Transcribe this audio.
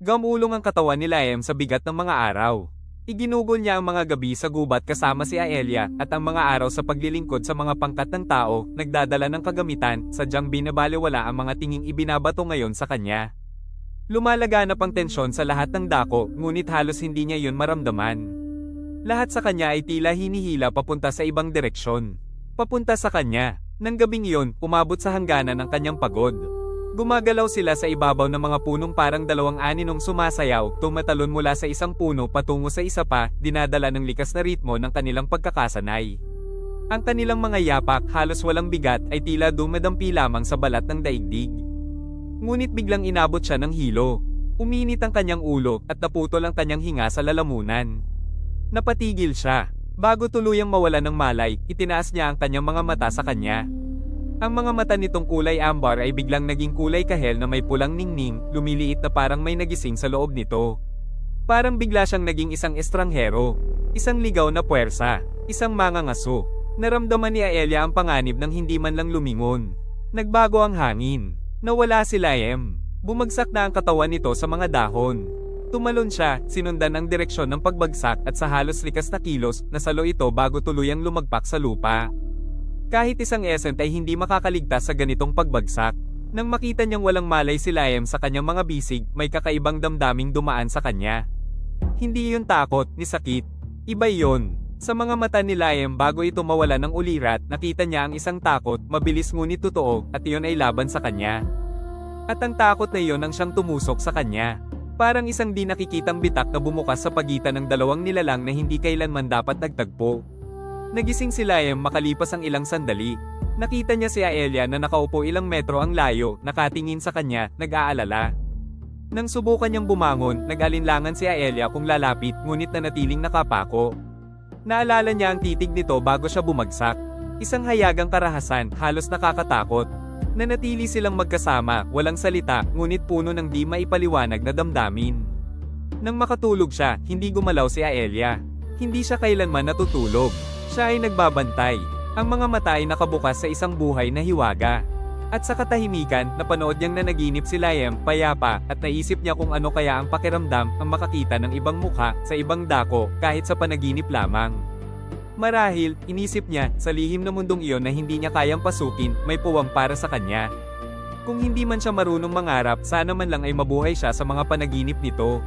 Gamulong ang katawan ni Laem sa bigat ng mga araw. Iginugol niya ang mga gabi sa gubat kasama si Aelia at ang mga araw sa paglilingkod sa mga pangkat ng tao, nagdadala ng kagamitan, sadyang binabaliwala ang mga tinging ibinabato ngayon sa kanya. Lumalaganap ang tensyon sa lahat ng dako, ngunit halos hindi niya yun maramdaman. Lahat sa kanya ay tila hinihila papunta sa ibang direksyon. Papunta sa kanya. Nang gabing iyon, umabot sa hangganan ng kanyang pagod. Gumagalaw sila sa ibabaw ng mga punong parang dalawang aninong sumasayaw, tumatalon mula sa isang puno patungo sa isa pa, dinadala ng likas na ritmo ng kanilang pagkakasanay. Ang kanilang mga yapak halos walang bigat ay tila dumadampi lamang sa balat ng daigdig. Ngunit biglang inabot siya ng hilo. Uminit ang kanyang ulo at naputol ang kanyang hinga sa lalamunan. Napatigil siya. Bago tuluyang mawala ng malay, itinaas niya ang kanyang mga mata sa kanya. Ang mga mata nitong kulay ambar ay biglang naging kulay kahel na may pulang ningning, lumiliit na parang may nagising sa loob nito. Parang bigla siyang naging isang estranghero, isang ligaw na puwersa, isang mangangaso. Naramdaman ni Aelia ang panganib ng hindi man lang lumingon. Nagbago ang hangin. Nawala si Laem. Bumagsak na ang katawan nito sa mga dahon. Tumalon siya, sinundan ang direksyon ng pagbagsak at sa halos likas na kilos, nasalo ito bago tuluyang lumagpak sa lupa. Kahit isang essent ay hindi makakaligtas sa ganitong pagbagsak. Nang makita niyang walang malay si Laem sa kanyang mga bisig, may kakaibang damdaming dumaan sa kanya. Hindi yun takot, ni sakit. Iba yon. Sa mga mata ni Laem bago ito mawala ng ulirat, nakita niya ang isang takot, mabilis ngunit totoo, at iyon ay laban sa kanya. At ang takot na iyon ang siyang tumusok sa kanya. Parang isang di nakikitang bitak na bumukas sa pagitan ng dalawang nilalang na hindi kailanman dapat nagtagpo. Nagising si Laem makalipas ang ilang sandali. Nakita niya si Aelia na nakaupo ilang metro ang layo, nakatingin sa kanya, nag-aalala. Nang subukan niyang bumangon, nag-alinlangan si Aelia kung lalapit ngunit nanatiling nakapako. Naalala niya ang titig nito bago siya bumagsak. Isang hayagang karahasan, halos nakakatakot. Nanatili silang magkasama, walang salita, ngunit puno ng di maipaliwanag na damdamin. Nang makatulog siya, hindi gumalaw si Aelia. Hindi siya kailanman natutulog. Siya ay nagbabantay. Ang mga mata ay nakabukas sa isang buhay na hiwaga. At sa katahimikan, napanood niyang nanaginip si Laem, payapa, at naisip niya kung ano kaya ang pakiramdam ang makakita ng ibang mukha sa ibang dako kahit sa panaginip lamang. Marahil, inisip niya, sa lihim na mundong iyon na hindi niya kayang pasukin, may puwang para sa kanya. Kung hindi man siya marunong mangarap, sana man lang ay mabuhay siya sa mga panaginip nito.